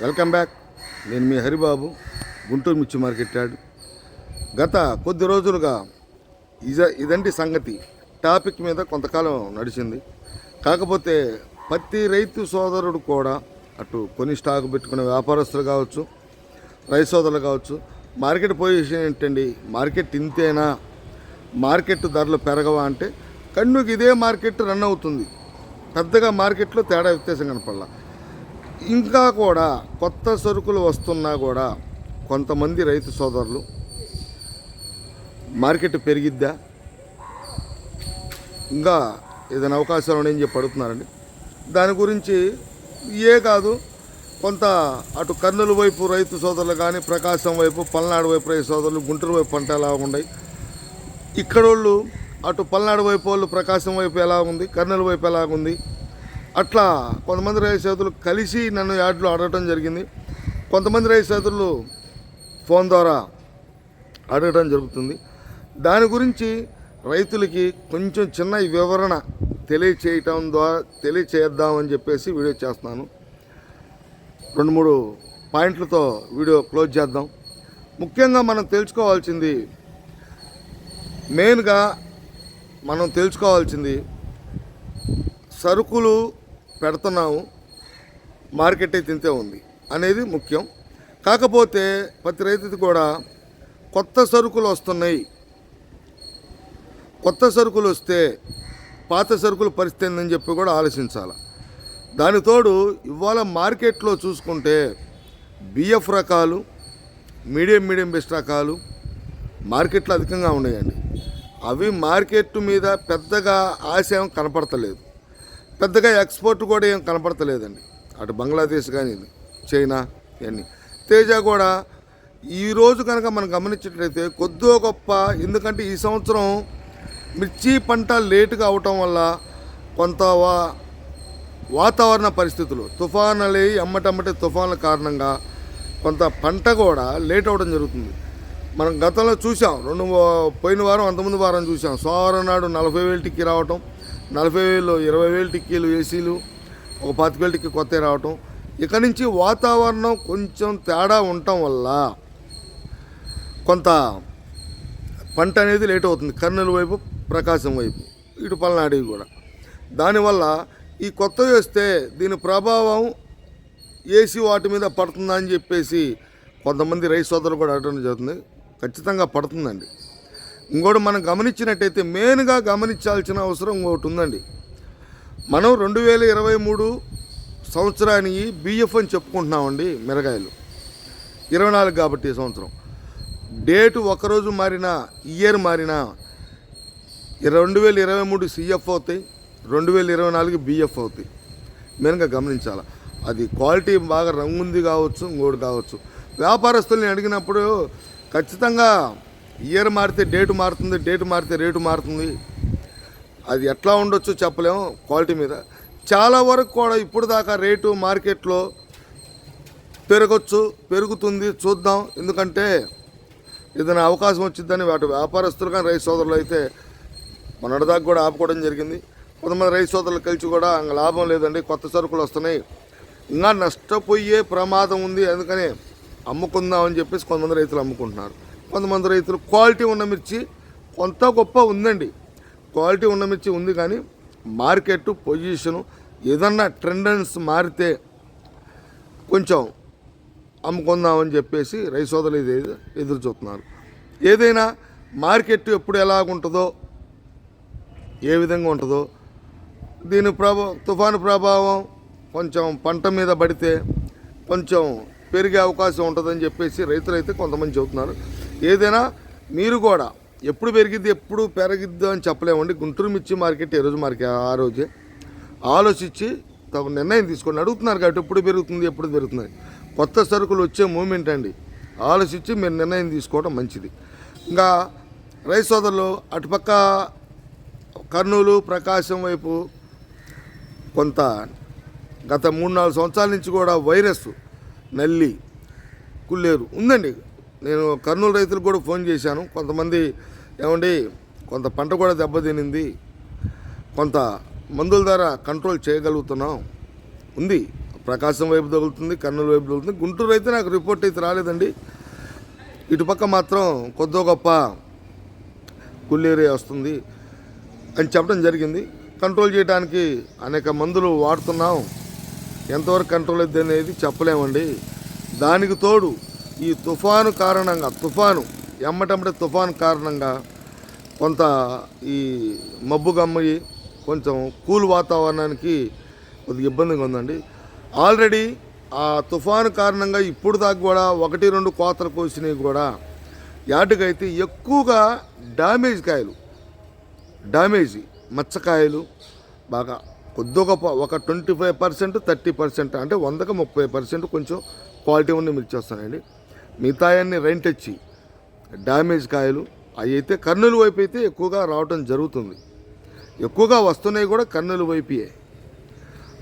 Welcome back. నేను మీ హరిబాబు గుంటూరు మిర్చి market yard గత కొద్ది రోజులుగా ఇద ఇదంటి సంగతి. టాపిక్ మీద కొంతకాలం నడిచింది. కాకపోతే ప్రతి రైతు సోదరుడు కూడా అటు కొని స్టాక్ పెట్టుకునే వ్యాపారస్తులు కావచ్చు రైతు సోదరులు కావచ్చు మార్కెట్ పొజిషన్ ఏంటండి? మార్కెట్ ఇంతేనా? మార్కెట్ ధరలు పెరగవా అంటే కన్నుకి ఇదే మార్కెట్ రన్ అవుతుంది. పెద్దగా మార్కెట్లో తేడా వ్యత్యాసం కనపడాల. ఇంకా కూడా కొత్త సరుకులు వస్తున్నా కూడా కొంతమంది రైతు సోదరులు మార్కెట్ పెరిగిద్దా? ఇంకా ఏదైనా అవకాశాలు ఉన్నాయని చెప్పి అడుగుతున్నారండి. దాని గురించి ఏ కాదు కొంత అటు కర్నూలు వైపు రైతు సోదరులు కానీ ప్రకాశం వైపు పల్నాడు వైపు రైతు సోదరులు గుంటూరు వైపు పంట ఎలా ఉన్నాయి ఇక్కడ వాళ్ళు అటు పల్నాడు వైపు వాళ్ళు ప్రకాశం వైపు ఎలా ఉంది? కర్నూలు వైపు ఎలా ఉంది? అట్లా కొంతమంది రైతు సోదరులు కలిసి నన్ను యాడ్లో అడగటం జరిగింది. కొంతమంది రైతు సోదరులు ఫోన్ ద్వారా అడగటం జరుగుతుంది. దాని గురించి రైతులకి కొంచెం చిన్న వివరణ తెలియచేయటం ద్వారా తెలియచేద్దామని చెప్పేసి వీడియో చేస్తున్నాను. రెండు మూడు పాయింట్లతో వీడియో క్లోజ్ చేద్దాం. ముఖ్యంగా మనం తెలుసుకోవాల్సింది మెయిన్గా మనం తెలుసుకోవాల్సింది సరుకులు పెడుతున్నాము మార్కెట్ అయితే ఇంతే ఉంది అనేది ముఖ్యం. కాకపోతే ప్రతి రైతుది కూడా కొత్త సరుకులు వస్తున్నాయి. కొత్త సరుకులు వస్తే పాత సరుకులు పరిస్థితి చెప్పి కూడా ఆలోచించాలి. దాని తోడు ఇవాళ మార్కెట్లో చూసుకుంటే బిఎఫ్ రకాలు మీడియం మీడియం బెస్ట్ రకాలు మార్కెట్లో అధికంగా ఉన్నాయండి. అవి మార్కెట్ మీద పెద్దగా ఆశయం కనపడతలేదు. పెద్దగా ఎక్స్పోర్ట్ కూడా ఏం కనపడతలేదండి. అటు బంగ్లాదేశ్ కానీ చైనా ఇవన్నీ. తేజ కూడా ఈరోజు కనుక మనం గమనించినట్లయితే కొద్దో గొప్ప ఎందుకంటే ఈ సంవత్సరం మిర్చి పంట లేటుగా అవటం వల్ల కొంత వా వాతావరణ పరిస్థితులు తుఫానులు అమ్మటమ్మటి తుఫాన్ల కారణంగా కొంత పంట కూడా లేట్ అవ్వడం జరుగుతుంది. మనం గతంలో చూసాం రెండు పోయిన వారం అంతకుముందు వారం చూసాం సోమవారం నాడు నలభై వేలు టిక్కీ రావటం నలభై వేలు ఇరవై వేలు టిక్కీలు ఏసీలు ఒక పాతిక వేలు టిక్కీ కొత్త రావటం. ఇక నుంచి వాతావరణం కొంచెం తేడా ఉండటం వల్ల కొంత పంట అనేది లేట్ అవుతుంది. కర్నూలు వైపు ప్రకాశం వైపు ఇటు పల్నాడు కూడా. దానివల్ల ఈ కొత్తవి వస్తే దీని ప్రభావం ఏసీ వాటి మీద పడుతుందా అని చెప్పేసి కొంతమంది రైతు సోదరులు కూడా అడగడం జరుగుతుంది. ఖచ్చితంగా పడుతుందండి. ఇంకోటి మనం గమనించినట్టయితే మెయిన్గా గమనించాల్సిన అవసరం ఇంకోటి ఉందండి. మనం రెండు వేల ఇరవై మూడు సంవత్సరానికి బిఎఫ్ అని చెప్పుకుంటున్నామండి మిరగాయలు. ఇరవై నాలుగు కాబట్టి ఈ సంవత్సరం. డేటు ఒకరోజు మారినా ఇయర్ మారినా రెండు వేల ఇరవై మూడు సిఎఫ్ అవుతాయి రెండు వేల ఇరవై నాలుగు బిఎఫ్ అవుతాయి. మెయిన్గా గమనించాలి. అది క్వాలిటీ బాగా రంగుంది కావచ్చు ఇంకోటి కావచ్చు. వ్యాపారస్తుల్ని అడిగినప్పుడు ఖచ్చితంగా ఇయర్ మారితే డేటు మారుతుంది డేటు మారితే రేటు మారుతుంది. అది ఎట్లా ఉండొచ్చు చెప్పలేము క్వాలిటీ మీద. చాలా వరకు కూడా ఇప్పుడు దాకా రేటు మార్కెట్లో పెరగచ్చు పెరుగుతుంది చూద్దాం. ఎందుకంటే ఏదైనా అవకాశం వచ్చిందని వాటి వ్యాపారస్తులు కానీ రైతు సోదరులు అయితే మొన్నటిదాకా కూడా ఆపుకోవడం జరిగింది. కొంతమంది రైతు సోదరులు కలిసి కూడా ఇంక లాభం లేదండి కొత్త సరుకులు వస్తున్నాయి. ఇంకా నష్టపోయే ప్రమాదం ఉంది అందుకని అమ్ముకుందాం అని చెప్పేసి కొంతమంది రైతులు అమ్ముకుంటున్నారు. కొంతమంది రైతులు క్వాలిటీ ఉన్న మిర్చి కొంత గొప్ప ఉందండి. క్వాలిటీ ఉన్న మిర్చి ఉంది కానీ మార్కెట్ పొజిషను ఏదన్నా ట్రెండెన్స్ మారితే కొంచెం అమ్ముకుందామని చెప్పేసి రైతు సోదరులు ఇది ఎదురు చూస్తున్నారు. ఏదైనా మార్కెట్ ఎప్పుడు ఎలాగుంటుందో ఏ విధంగా ఉంటుందో దీని ప్రభావం తుఫాను ప్రభావం కొంచెం పంట మీద పడితే కొంచెం పెరిగే అవకాశం ఉంటుందని చెప్పేసి రైతులు అయితే కొంతమంది చెబుతున్నారు. ఏదైనా మీరు కూడా ఎప్పుడు పెరిగిద్ది ఎప్పుడు పెరిగిద్ది అని చెప్పలేమండి. గుంటూరు మిర్చి మార్కెట్ ఏ రోజు మార్కెట్ ఆ రోజే. ఆలోచించి తగు నిర్ణయం తీసుకోండి అడుగుతున్నారు కాబట్టి ఎప్పుడు పెరుగుతుంది ఎప్పుడు పెరుగుతుంది. కొత్త సరుకులు వచ్చే మూమెంట్ అండి. ఆలోచించి మీరు నిర్ణయం తీసుకోవడం మంచిది. ఇంకా రైస్ సోదరులు అటుపక్క కర్నూలు ప్రకాశం వైపు కొంత గత మూడు నాలుగు సంవత్సరాల నుంచి కూడా వైరస్ నల్లి కుల్లేరు ఉందండి. నేను కర్నూలు రైతులకు కూడా ఫోన్ చేశాను. కొంతమంది ఏమండి కొంత పంట కూడా దెబ్బతినింది కొంత మందుల ద్వారా కంట్రోల్ చేయగలుగుతున్నాం. ఉంది. ప్రకాశం వైపు తగులుతుంది కర్నూలు వైపు తగులుతుంది. గుంటూరు అయితే నాకు రిపోర్ట్ అయితే రాలేదండి. ఇటుపక్క మాత్రం కొద్దో గొప్ప కుళ్ళేరియా వస్తుంది అని చెప్పడం జరిగింది. కంట్రోల్ చేయడానికి అనేక మందులు వాడుతున్నాం. ఎంతవరకు కంట్రోల్ అవుతుంది అనేది చెప్పలేమండి. దానికి తోడు ఈ తుఫాను కారణంగా తుఫాను ఎమ్మటమ్మటే తుఫాను కారణంగా కొంత ఈ మబ్బు గమ్మయి కొంచెం కూల్ వాతావరణానికి కొద్దిగా ఇబ్బందిగా ఉందండి. ఆల్రెడీ ఆ తుఫాను కారణంగా ఇప్పుడు దాకా కూడా ఒకటి రెండు కోతలు కోసినవి కూడా యాటుకైతే ఎక్కువగా డ్యామేజ్ కాయలు డ్యామేజ్ మచ్చకాయలు బాగా కొద్ది ఒక twenty five percent thirty percent అంటే వందకు ముప్పై పర్సెంట్ కొంచెం క్వాలిటీ ఉన్న మిర్చి వస్తాయండి మిగతాయన్ని రెంట్ వచ్చి డ్యామేజ్ కాయలు అవి అయితే కర్నూలు వైపు అయితే ఎక్కువగా రావటం జరుగుతుంది. ఎక్కువగా వస్తున్నాయి కూడా కర్నూలు వైపే.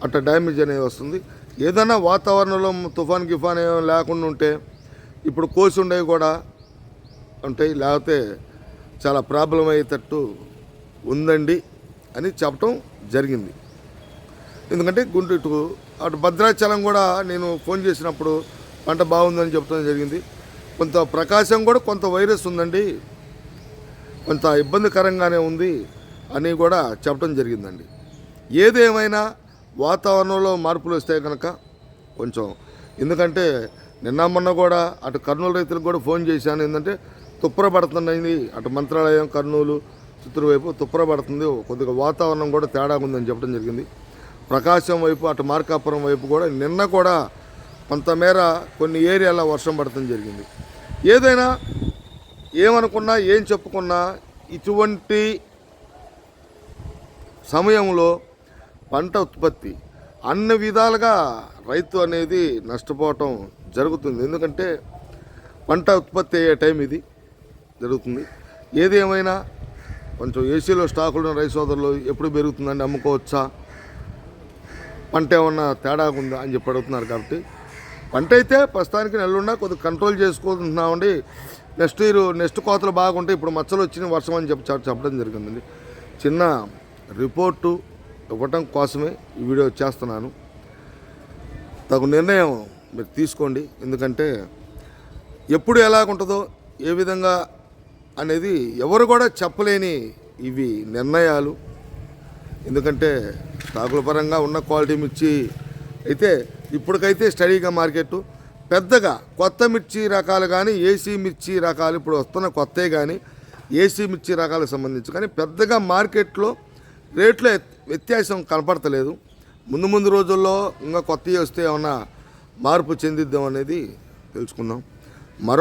అట్లా డ్యామేజ్ అనేది వస్తుంది. ఏదైనా వాతావరణంలో తుఫాన్ గిఫాన్ ఏమైనా లేకుండా ఉంటే ఇప్పుడు కోసి ఉండేవి కూడా ఉంటాయి. లేకపోతే చాలా ప్రాబ్లం అయ్యేటట్టు ఉందండి అని చెప్పటం జరిగింది. ఎందుకంటే గుంటూరు అటు భద్రాచలం కూడా నేను ఫోన్ చేసినప్పుడు పంట బాగుందని చెప్పడం జరిగింది. కొంత ప్రకాశం కూడా కొంత వైరస్ ఉందండి. కొంత ఇబ్బందికరంగానే ఉంది అని కూడా చెప్పడం జరిగిందండి. ఏదేమైనా వాతావరణంలో మార్పులు వస్తే కనుక కొంచెం ఎందుకంటే నిన్న మొన్న కూడా అటు కర్నూలు రైతులకు కూడా ఫోన్ చేశాను. ఏంటంటే తుప్పర అటు మంత్రాలయం కర్నూలు చిత్తూరు వైపు తుప్పరబడుతుంది కొద్దిగా వాతావరణం కూడా తేడా ఉందని చెప్పడం జరిగింది. ప్రకాశం వైపు అటు మార్కాపురం వైపు కూడా నిన్న కూడా కొంతమేర కొన్ని ఏరియాలో వర్షం పడటం జరిగింది. ఏదైనా ఏమనుకున్నా ఏం చెప్పుకున్నా ఇటువంటి సమయంలో పంట ఉత్పత్తి అన్ని విధాలుగా రైతు అనేది నష్టపోవటం జరుగుతుంది. ఎందుకంటే పంట ఉత్పత్తి అయ్యే టైం ఇది జరుగుతుంది. ఏది ఏమైనా కొంచెం ఏసీలో స్టాకులు ఉన్న రైతు సోదరులు ఎప్పుడు పెరుగుతుందండి అమ్ముకోవచ్చా? పంట ఏమన్నా తేడా ఉందా అని చెప్పి అడుగుతున్నారు కాబట్టి పంట అయితే ప్రస్తుతానికి నెలలున్నా కొద్దిగా కంట్రోల్ చేసుకుంటున్నామండి. నెక్స్ట్ ఇయర్ నెక్స్ట్ కోతలు బాగుంటాయి ఇప్పుడు మచ్చలు వచ్చిన వర్షం అని చెప్పి చెప్పడం జరిగిందండి. చిన్న రిపోర్టు ఇవ్వటం కోసమే ఈ వీడియో చేస్తున్నాను. తగు నిర్ణయం మీరు తీసుకోండి. ఎందుకంటే ఎప్పుడు ఎలాగుంటుందో ఏ విధంగా అనేది ఎవరు కూడా చెప్పలేని ఇవి నిర్ణయాలు. ఎందుకంటే తాగుల పరంగా ఉన్న క్వాలిటీ మిర్చి అయితే ఇప్పటికైతే స్టడీగా మార్కెట్ పెద్దగా కొత్త మిర్చి రకాలు కానీ ఏసీ మిర్చి రకాలు ఇప్పుడు వస్తున్న కొత్తే కానీ ఏసీ మిర్చి రకాలకు సంబంధించి. కానీ పెద్దగా మార్కెట్లో రేట్లో వ్యత్యాసం కనపడతలేదు. ముందు ముందు రోజుల్లో ఇంకా కొత్తవి వస్తే ఏమన్నా మార్పు చెందిద్దాం అనేది తెలుసుకుందాం.